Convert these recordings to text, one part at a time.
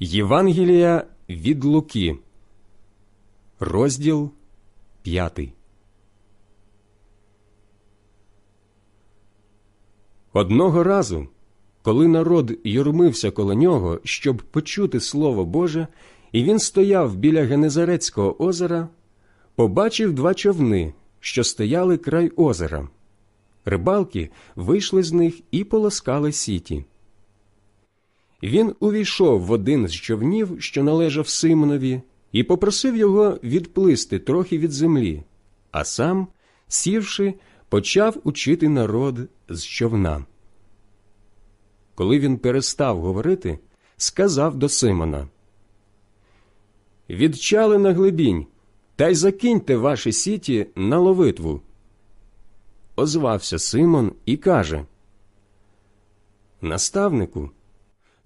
Євангелія від Луки, розділ 5. Одного разу, коли народ юрмився коло нього, щоб почути Слово Боже, і він стояв біля Генезарецького озера, побачив два човни, що стояли край озера. Рибалки вийшли з них і полоскали сіті. Він увійшов в один з човнів, що належав Симонові, і попросив його відплисти трохи від землі, а сам, сівши, почав учити народ з човна. Коли він перестав говорити, сказав до Симона Відчали на глибінь, та й закиньте ваші сіті на ловитву. Озвався Симон і каже Наставнику,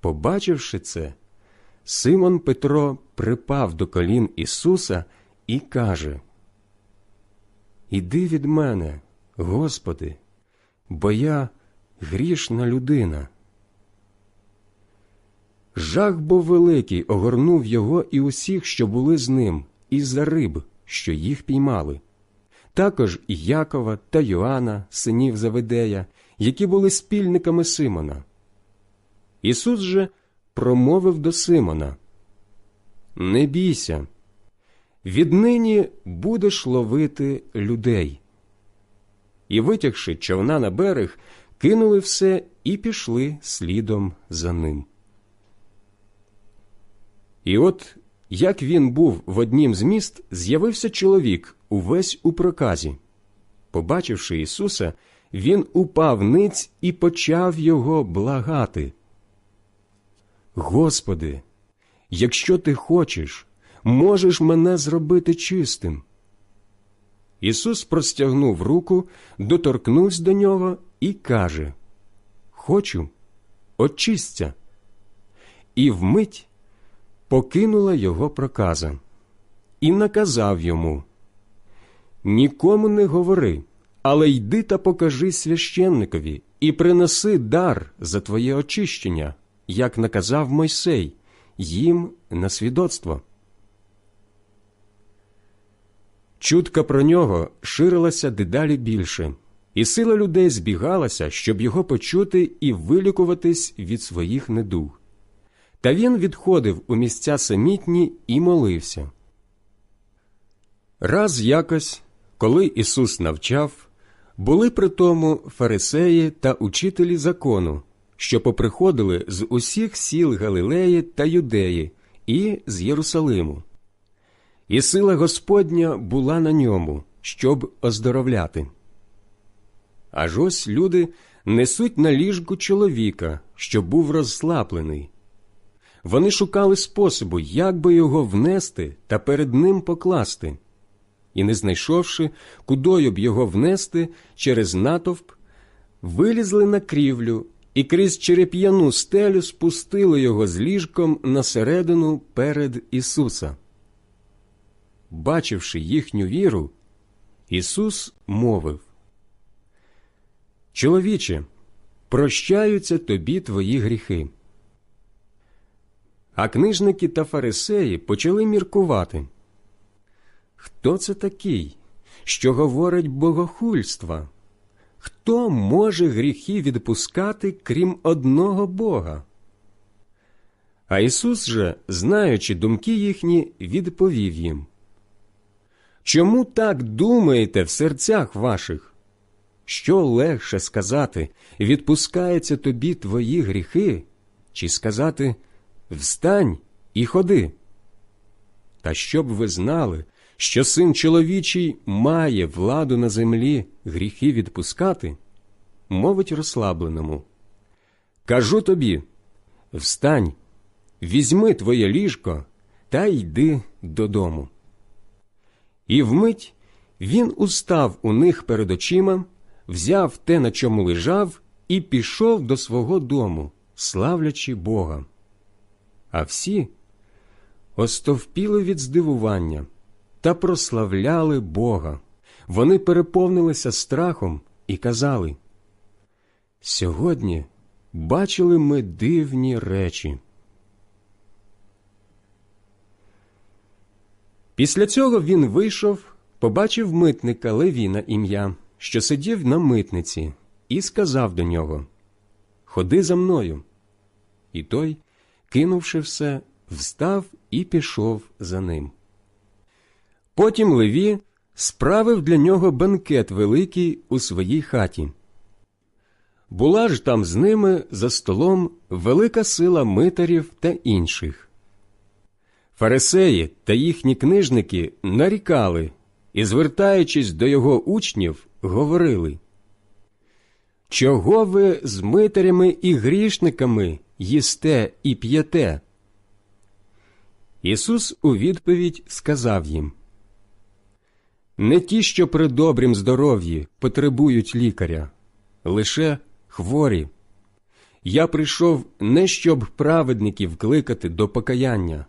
Побачивши це, Симон Петро припав до колін Ісуса і каже Іди від мене, Господи, бо я грішна людина. Жах був великий огорнув його і усіх, що були з ним, із-за риб, що їх піймали. Також і Якова та Йоанна, синів Заведея, які були спільниками Симона. Ісус же промовив до Симона Не бійся, віднині будеш ловити людей. І, витягши човна на берег, кинули все і пішли слідом за ним. І от, як він був в однім з міст, з'явився чоловік увесь у проказі. Побачивши Ісуса, він упав ниць і почав його благати. Господи, якщо ти хочеш, можеш мене зробити чистим. Ісус простягнув руку, доторкнувся до нього і каже Хочу, очисться. І вмить покинула його проказа, і наказав йому Нікому не говори, але йди та покажи священникові і принеси дар за твоє очищення, як наказав Мойсей, їм на свідоцтво. Чутка про нього ширилася дедалі більше, і сила людей збігалася, щоб його почути і вилікуватись від своїх недуг. Та він відходив у місця самітні і молився. Раз якось, коли Ісус навчав, були при тому фарисеї та учителі закону, що поприходили з усіх сіл Галилеї та Юдеї і з Єрусалиму. І сила Господня була на ньому, щоб оздоровляти. Аж ось люди несуть на ліжку чоловіка, що був розслаблений. Вони шукали способу, як би його внести та перед ним покласти, і, не знайшовши, кудою б його внести через натовп, вилізли на крівлю і крізь череп'яну стелю спустили його з ліжком на середину перед Ісуса. Бачивши їхню віру, Ісус мовив Чоловіче, прощаються тобі твої гріхи. А книжники та фарисеї почали міркувати. Хто це такий, що говорить богохульства? Хто може гріхи відпускати, крім одного Бога? А Ісус же, знаючи думки їхні, відповів їм Чому так думаєте в серцях ваших? Що легше сказати відпускаються тобі твої гріхи, чи сказати Встань і ходи. Та щоб ви знали, що син чоловічий має владу на землі гріхи відпускати, мовить розслабленому. Кажу тобі встань, візьми твоє ліжко та йди додому. І вмить він устав у них перед очима, взяв те, на чому лежав, і пішов до свого дому, славлячи Бога. А всі остовпіли від здивування та прославляли Бога. Вони переповнилися страхом і казали Сьогодні бачили ми дивні речі. Після цього він вийшов, побачив митника Левіна ім'я, що сидів на митниці, і сказав до нього Ходи за мною. І той, кинувши все, встав і пішов за ним. Потім Леві справив для нього бенкет великий у своїй хаті. Була ж там з ними за столом велика сила митарів та інших. Фарисеї та їхні книжники нарікали і, звертаючись до його учнів, говорили Чого ви з митарями і грішниками їсте і п'єте? Ісус у відповідь сказав їм Не ті, що при добрім здоров'ї потребують лікаря, лише хворі. Я прийшов не щоб праведників кликати до покаяння,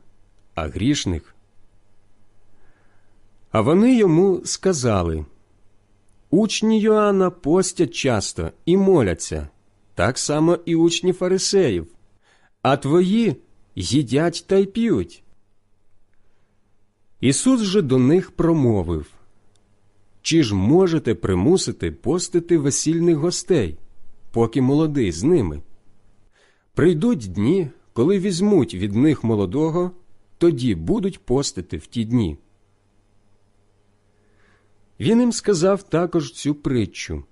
а грішних. А вони йому сказали Учні Йоанна постять часто і моляться, так само і учні фарисеїв, а твої їдять та й п'ють. Ісус же до них промовив Чи ж можете примусити постити весільних гостей, поки молодий з ними? Прийдуть дні, коли візьмуть від них молодого, тоді будуть постити в ті дні. Він їм сказав також цю притчу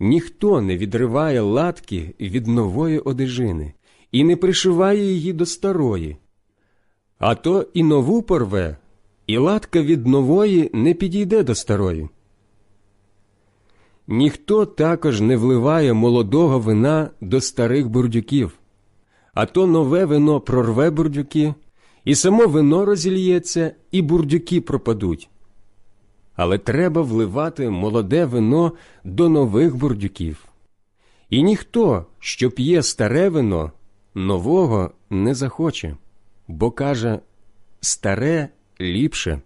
ніхто не відриває латки від нової одежини і не пришиває її до старої, а то і нову порве, і латка від нової не підійде до старої. Ніхто також не вливає молодого вина до старих бурдюків, а то нове вино прорве бурдюки, і само вино розільється, і бурдюки пропадуть. Але треба вливати молоде вино до нових бурдюків. І ніхто, що п'є старе вино, нового не захоче, бо каже старе ліпше.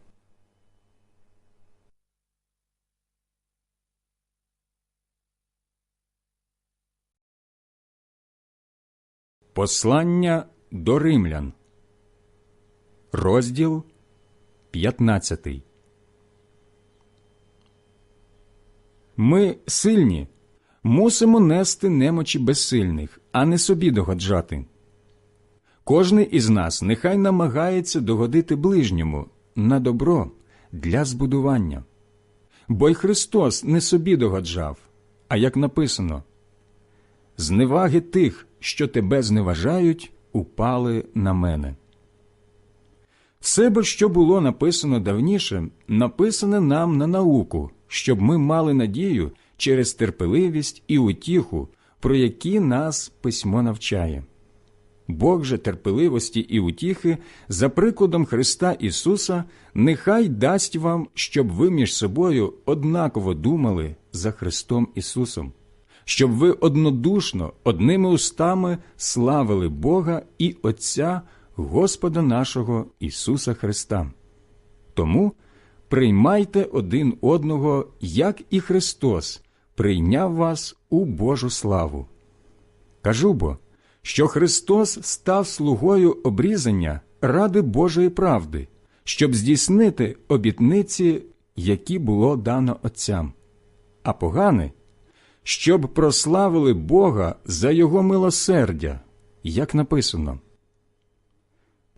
Послання до римлян, розділ 15. Ми сильні, мусимо нести немочі безсильних, а не собі догоджати. Кожний із нас нехай намагається догодити ближньому на добро для збудування. Бо й Христос не собі догоджав, а як написано зневаги тих, що тебе зневажають, упали на мене. Все що було написано давніше, написане нам на науку, щоб ми мали надію через терпеливість і утіху, про які нас письмо навчає. Бог же терпеливості і утіхи, за прикладом Христа Ісуса, нехай дасть вам, щоб ви між собою однаково думали за Христом Ісусом, щоб ви однодушно одними устами славили Бога і Отця Господа нашого Ісуса Христа. Тому приймайте один одного, як і Христос прийняв вас у Божу славу. Кажу бо, що Христос став слугою обрізання ради Божої правди, щоб здійснити обітниці, які було дано Отцям, а погане, щоб прославили Бога за Його милосердя, як написано.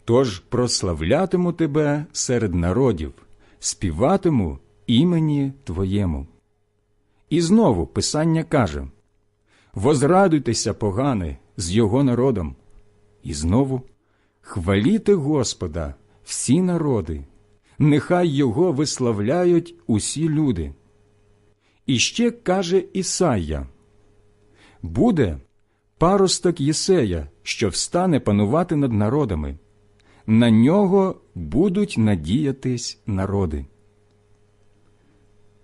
Тож прославлятиму тебе серед народів, співатиму імені Твоєму. І знову Писання каже Возрадуйтеся, погане, з його народом. І знову хваліте Господа, всі народи, нехай Його виславляють усі люди. І ще каже Ісайя Буде, паросток Єсея, що встане панувати над народами. На нього будуть надіятись народи.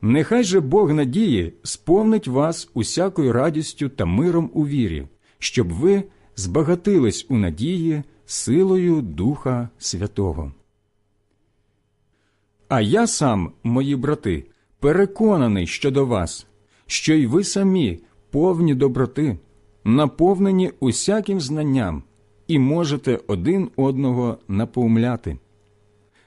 Нехай же Бог надії сповнить вас усякою радістю та миром у вірі, щоб ви збагатились у надії силою Духа Святого. А я сам, мої брати, переконаний щодо вас, що й ви самі повні доброти, наповнені усяким знанням, і можете один одного напоумляти.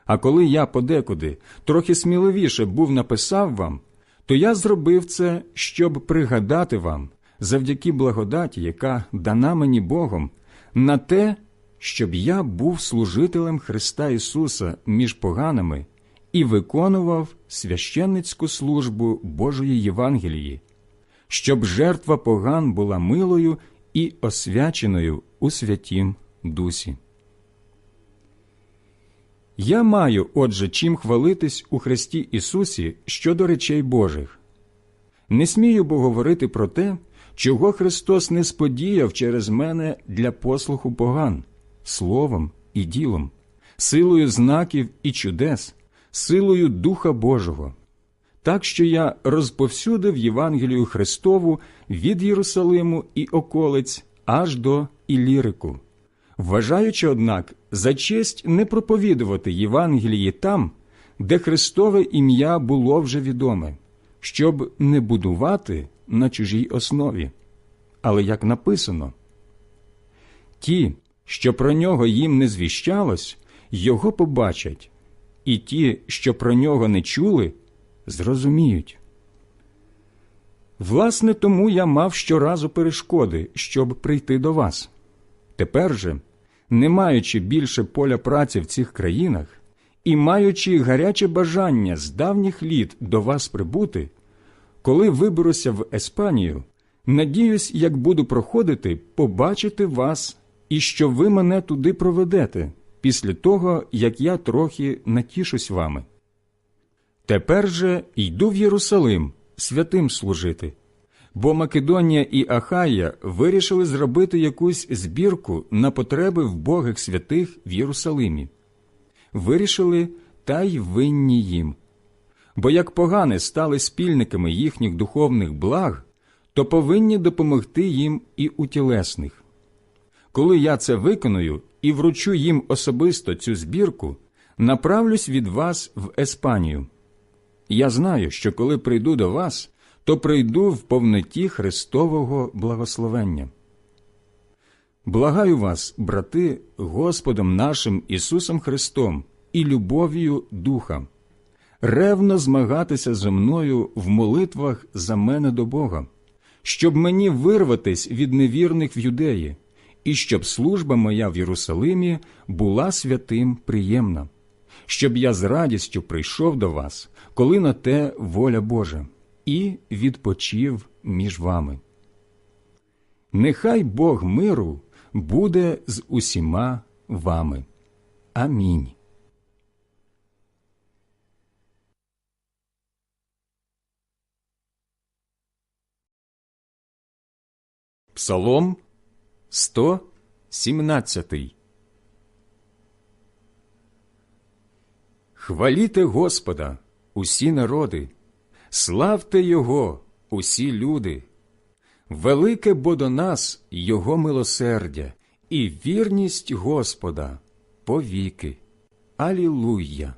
А коли я подекуди трохи сміливіше був написав вам, то я зробив це, щоб пригадати вам, завдяки благодаті, яка дана мені Богом, на те, щоб я був служителем Христа Ісуса між поганими і виконував священницьку службу Божої Євангелії, щоб жертва поган була милою і освяченою у святім дусі. Я маю, отже, чим хвалитись у Христі Ісусі щодо речей Божих. Не смію бо говорити про те, чого Христос не сподіяв через мене для послуху поган, словом і ділом, силою знаків і чудес, силою Духа Божого. Так що я розповсюдив Євангелію Христову від Єрусалиму і околиць аж до Ілірику вважаючи, однак, за честь не проповідувати Євангелії там, де Христове ім'я було вже відоме, щоб не будувати на чужій основі. Але як написано, ті, що про нього їм не звіщалось, його побачать, і ті, що про нього не чули, зрозуміють. Власне, тому я мав щоразу перешкоди, щоб прийти до вас. Тепер же, не маючи більше поля праці в цих країнах і маючи гаряче бажання з давніх літ до вас прибути, коли виберуся в Еспанію, надіюсь, як буду проходити, побачити вас і що ви мене туди проведете після того, як я трохи натішусь вами. Тепер же йду в Єрусалим святим служити бо Македонія і Ахая вирішили зробити якусь збірку на потреби вбогих святих в Єрусалимі. Вирішили та й винні їм. Бо як погани стали спільниками їхніх духовних благ, то повинні допомогти їм і у тілесних. Коли я це виконую і вручу їм особисто цю збірку, направлюсь від вас в Еспанію. Я знаю, що коли прийду до вас, то прийду в повноті Христового благословення. Благаю вас, брати, Господом нашим Ісусом Христом і любов'ю Духа, ревно змагатися зо мною в молитвах за мене до Бога, щоб мені вирватись від невірних в юдеї, і щоб служба моя в Єрусалимі була святим приємна, щоб я з радістю прийшов до вас, коли на те воля Божа і відпочив між вами. Нехай Бог миру буде з усіма вами. Амінь. Псалом 117 Хваліте Господа, усі народи, Славте Його, усі люди, велике бо до нас Його милосердя і вірність Господа повіки. Алілуя!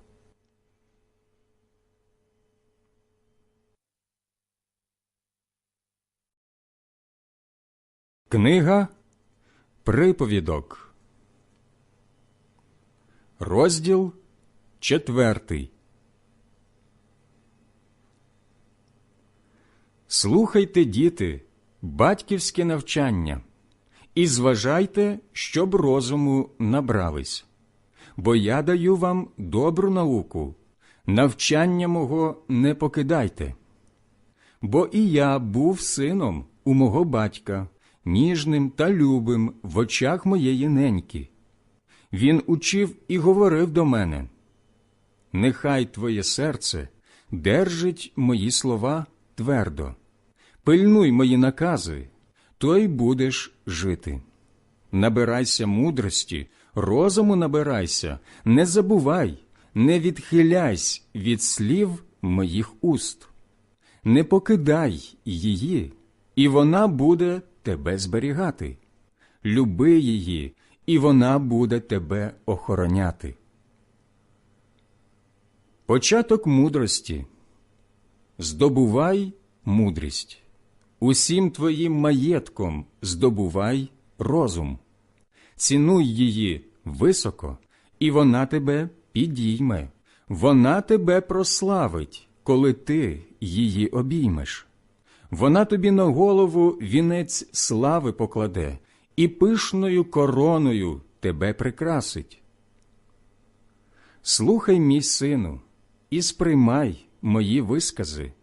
Книга Приповідок, розділ четвертий. Слухайте, діти, батьківське навчання, і зважайте, щоб розуму набрались, бо я даю вам добру науку, навчання мого не покидайте. Бо і я був сином у мого батька, ніжним та любим в очах моєї неньки. Він учив і говорив до мене: Нехай твоє серце держить мої слова твердо пильнуй мої накази, то й будеш жити. Набирайся мудрості, розуму набирайся, не забувай, не відхиляйся від слів моїх уст, не покидай її, і вона буде тебе зберігати. Люби її, і вона буде тебе охороняти. Початок мудрості. Здобувай мудрість. Усім твоїм маєтком здобувай розум. Цінуй її високо, і вона тебе підійме, вона тебе прославить, коли ти її обіймеш. Вона тобі на голову вінець слави покладе, і пишною короною тебе прикрасить. Слухай, мій сину, і сприймай мої вискази,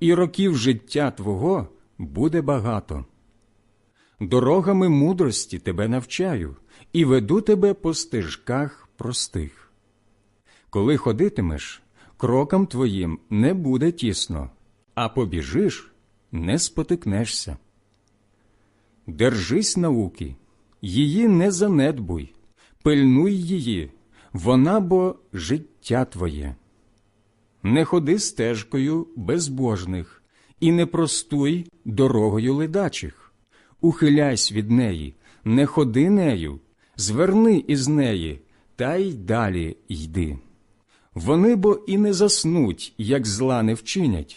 і років життя твого буде багато. Дорогами мудрості тебе навчаю і веду тебе по стежках простих. Коли ходитимеш, крокам твоїм не буде тісно, а побіжиш, не спотикнешся. Держись науки, її не занедбуй, пильнуй її, вона бо життя твоє. Не ходи стежкою безбожних і не простуй дорогою ледачих. Ухиляйсь від неї, не ходи нею, зверни із неї, та й далі йди. Вони бо і не заснуть, як зла не вчинять,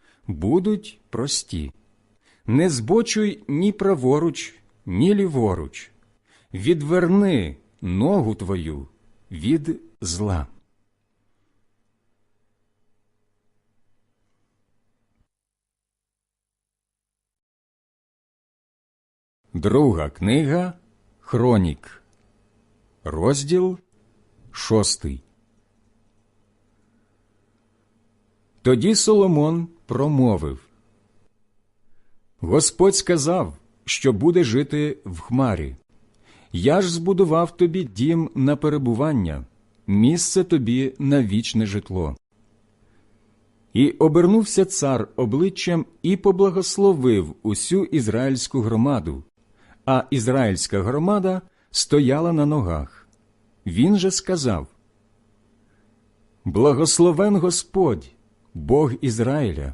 будуть прості. Не збочуй ні праворуч, ні ліворуч. Відверни ногу твою від зла. Друга книга Хронік, розділ шостий. Тоді Соломон промовив Господь сказав, що буде жити в хмарі. Я ж збудував тобі дім на перебування, місце тобі на вічне житло. І обернувся цар обличчям і поблагословив усю ізраїльську громаду, а ізраїльська громада стояла на ногах. Він же сказав: Благословен Господь, Бог Ізраїля,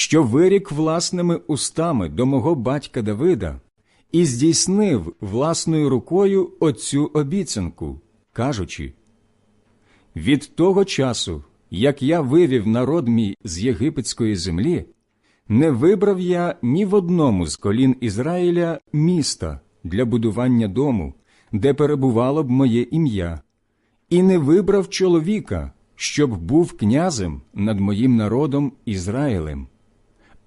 що вирік власними устами до мого батька Давида і здійснив власною рукою оцю обіцянку, кажучи: Від того часу, як я вивів народ мій з єгипетської землі, не вибрав я ні в одному з колін Ізраїля міста для будування дому, де перебувало б моє ім'я, і не вибрав чоловіка, щоб був князем над моїм народом Ізраїлем,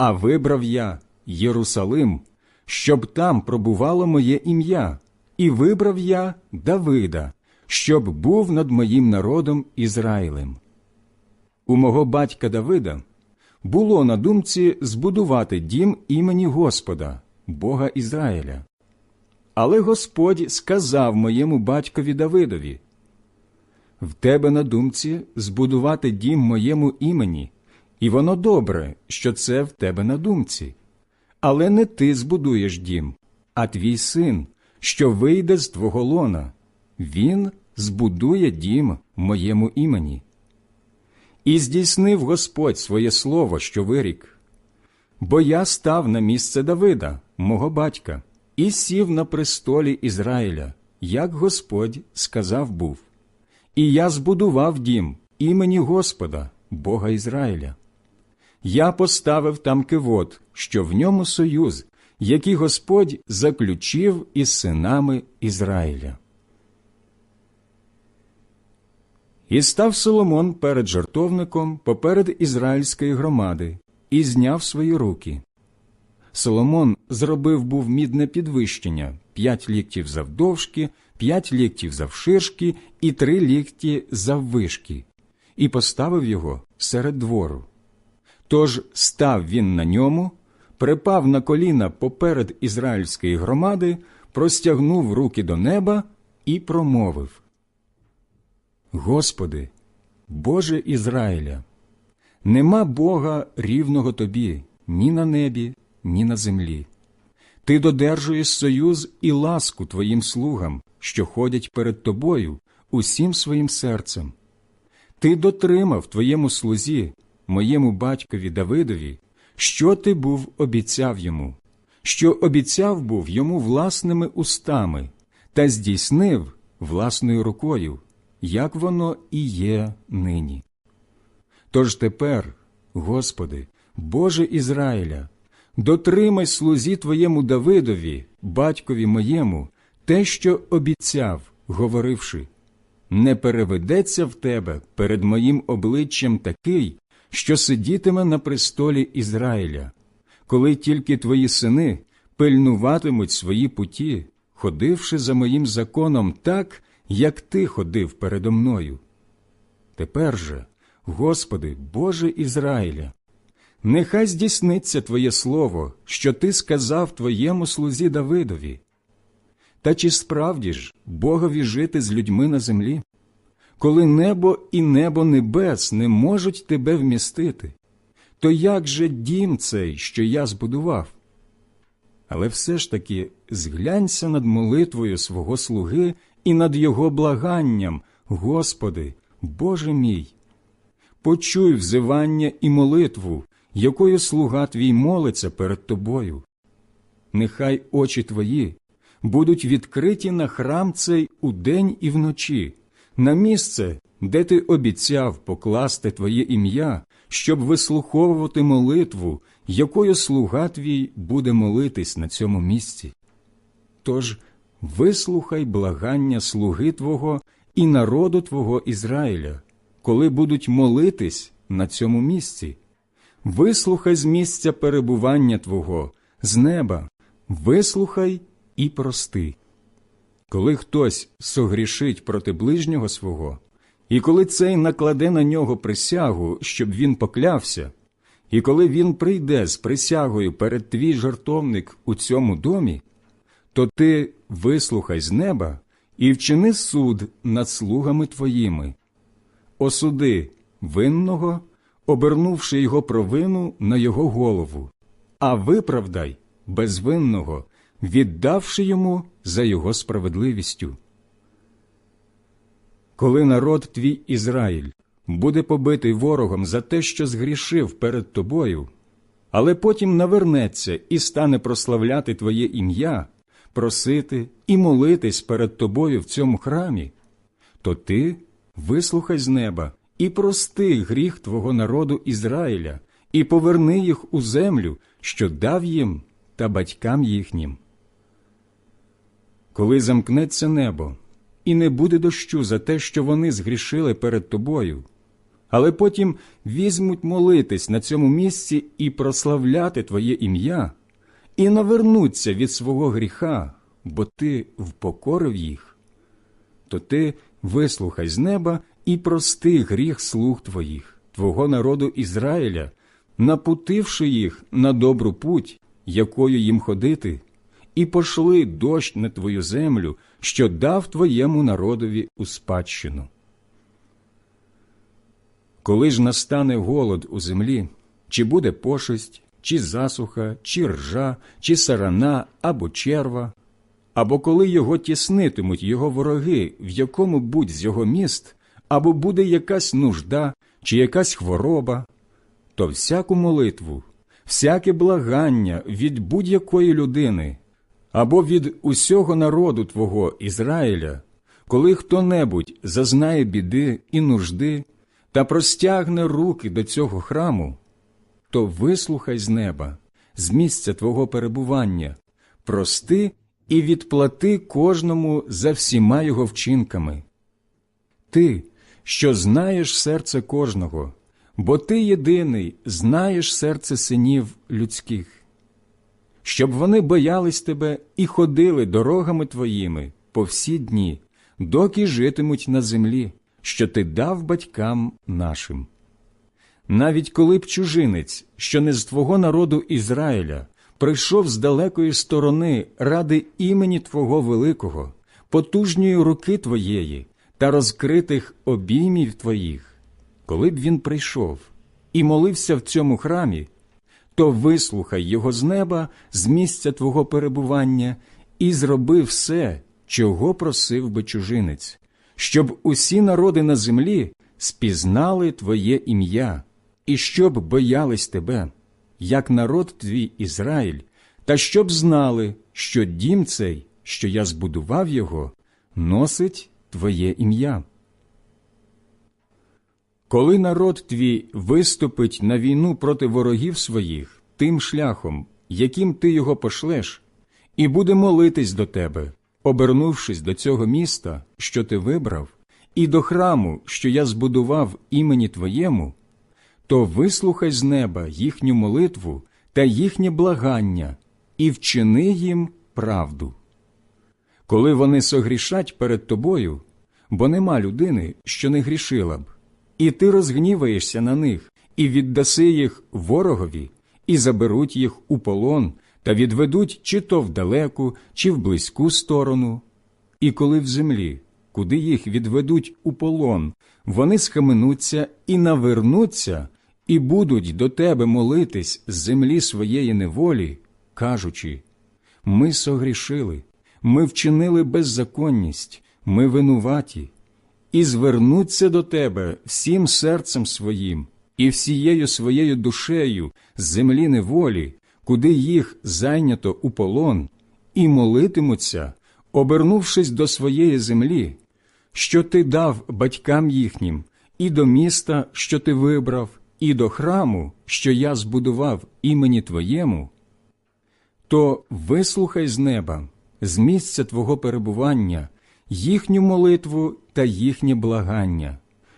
а вибрав я Єрусалим, щоб там пробувало моє ім'я, і вибрав я Давида, щоб був над моїм народом Ізраїлем. У мого батька Давида було на думці збудувати дім імені Господа, Бога Ізраїля. Але Господь сказав моєму батькові Давидові В тебе на думці збудувати дім моєму імені, і воно добре, що це в тебе на думці. Але не ти збудуєш дім, а твій син, що вийде з твого лона, він збудує дім моєму імені. І здійснив Господь своє слово, що вирік. Бо я став на місце Давида, мого батька, і сів на престолі Ізраїля, як Господь сказав був. І я збудував дім імені Господа, Бога Ізраїля. Я поставив там кивот, що в ньому союз, який Господь заключив із синами Ізраїля. І став Соломон перед жартовником поперед ізраїльської громади і зняв свої руки. Соломон зробив був мідне підвищення п'ять ліктів завдовжки, п'ять ліктів завширшки і три лікті заввишки, і поставив його серед двору. Тож став він на ньому, припав на коліна поперед ізраїльської громади, простягнув руки до неба і промовив Господи, Боже Ізраїля, нема Бога рівного тобі ні на небі, ні на землі. Ти додержуєш союз і ласку твоїм слугам, що ходять перед тобою усім своїм серцем. Ти дотримав твоєму слузі, моєму батькові Давидові, що ти був обіцяв йому, що обіцяв був йому власними устами, та здійснив власною рукою, як воно і є нині. Тож тепер, Господи, Боже Ізраїля, дотримай слузі Твоєму Давидові, батькові моєму, те, що обіцяв, говоривши, не переведеться в тебе перед моїм обличчям такий, що сидітиме на престолі Ізраїля, коли тільки твої сини пильнуватимуть свої путі, ходивши за моїм законом так, як ти ходив передо мною. Тепер же, Господи, Боже Ізраїля, нехай здійсниться Твоє слово, що Ти сказав Твоєму слузі Давидові. Та чи справді ж Богові жити з людьми на землі? Коли небо і небо небес не можуть тебе вмістити, то як же дім цей, що я збудував? Але все ж таки зглянься над молитвою свого слуги і над його благанням, Господи, Боже мій. Почуй взивання і молитву, якою слуга твій молиться перед тобою. Нехай очі твої будуть відкриті на храм цей удень і вночі, на місце, де ти обіцяв покласти Твоє ім'я, щоб вислуховувати молитву, якою слуга твій буде молитись на цьому місці. Тож вислухай благання слуги Твого і народу Твого Ізраїля, коли будуть молитись на цьому місці. Вислухай з місця перебування Твого, з неба, вислухай і прости. Коли хтось согрішить проти ближнього свого, і коли цей накладе на нього присягу, щоб він поклявся, і коли він прийде з присягою перед твій жартовник у цьому домі, то ти вислухай з неба і вчини суд над слугами твоїми, осуди винного, обернувши його провину на його голову, а виправдай безвинного, віддавши йому за його справедливістю. Коли народ твій Ізраїль буде побитий ворогом за те, що згрішив перед тобою, але потім навернеться і стане прославляти Твоє ім'я, просити і молитись перед тобою в цьому храмі, то ти вислухай з неба і прости гріх Твого народу Ізраїля, і поверни їх у землю, що дав їм та батькам їхнім. Коли замкнеться небо, і не буде дощу за те, що вони згрішили перед тобою, але потім візьмуть молитись на цьому місці і прославляти Твоє ім'я, і навернуться від свого гріха, бо ти впокорив їх, то ти вислухай з неба і прости гріх слуг твоїх, твого народу Ізраїля, напутивши їх на добру путь, якою їм ходити, і пошли дощ на твою землю, що дав твоєму народові у спадщину. Коли ж настане голод у землі, чи буде пошесть, чи засуха, чи ржа, чи сарана або черва, або коли його тіснитимуть його вороги в якому будь з його міст, або буде якась нужда, чи якась хвороба, то всяку молитву, всяке благання від будь-якої людини або від усього народу Твого Ізраїля, коли хто-небудь зазнає біди і нужди та простягне руки до цього храму, то вислухай з неба, з місця Твого перебування, прости і відплати кожному за всіма його вчинками. Ти, що знаєш серце кожного, бо ти єдиний знаєш серце синів людських, щоб вони боялись тебе і ходили дорогами твоїми по всі дні, доки житимуть на землі, що ти дав батькам нашим. Навіть коли б чужинець, що не з твого народу Ізраїля, прийшов з далекої сторони ради імені Твого великого, потужньої руки Твоєї та розкритих обіймів Твоїх, коли б він прийшов і молився в цьому храмі, то вислухай його з неба, з місця Твого перебування, і зроби все, чого просив би чужинець, щоб усі народи на землі спізнали Твоє ім'я, і щоб боялись Тебе, як народ твій Ізраїль, та щоб знали, що дім цей, що я збудував його, носить Твоє ім'я. Коли народ твій виступить на війну проти ворогів своїх тим шляхом, яким ти його пошлеш, і буде молитись до тебе, обернувшись до цього міста, що ти вибрав, і до храму, що я збудував імені Твоєму, то вислухай з неба їхню молитву та їхнє благання, і вчини їм правду. Коли вони согрішать перед тобою, бо нема людини, що не грішила б, і ти розгніваєшся на них, і віддаси їх ворогові, і заберуть їх у полон, та відведуть чи то в далеку, чи в близьку сторону. І коли в землі, куди їх відведуть у полон, вони схаменуться і навернуться, і будуть до тебе молитись з землі своєї неволі, кажучи Ми согрішили, ми вчинили беззаконність, ми винуваті, і звернуться до тебе всім серцем своїм і всією своєю душею з землі неволі, куди їх зайнято у полон, і молитимуться, обернувшись до своєї землі, що ти дав батькам їхнім, і до міста, що ти вибрав, і до храму, що я збудував імені Твоєму, то вислухай з неба, з місця Твого перебування, їхню молитву та їхнє благання,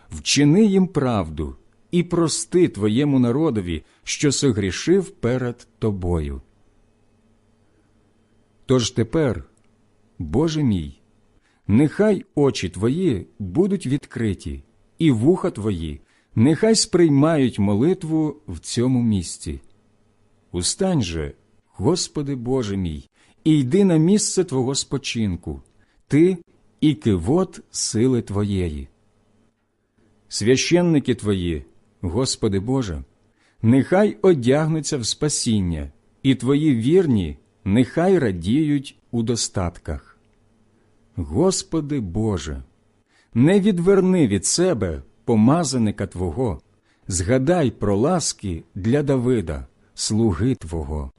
вчини їм правду і прости Твоєму народові, що согрішив перед Тобою. Тож тепер, Боже мій, нехай очі Твої будуть відкриті, і вуха Твої нехай сприймають молитву в цьому місці. Устань же, Господи Боже мій, і йди на місце Твого спочинку, Ти і кивот сили Твоєї. Священники Твої, Господи Боже, нехай одягнуться в спасіння, і Твої вірні нехай радіють у достатках. Господи Боже, не відверни від себе помазаника Твого, згадай про ласки для Давида, слуги Твого.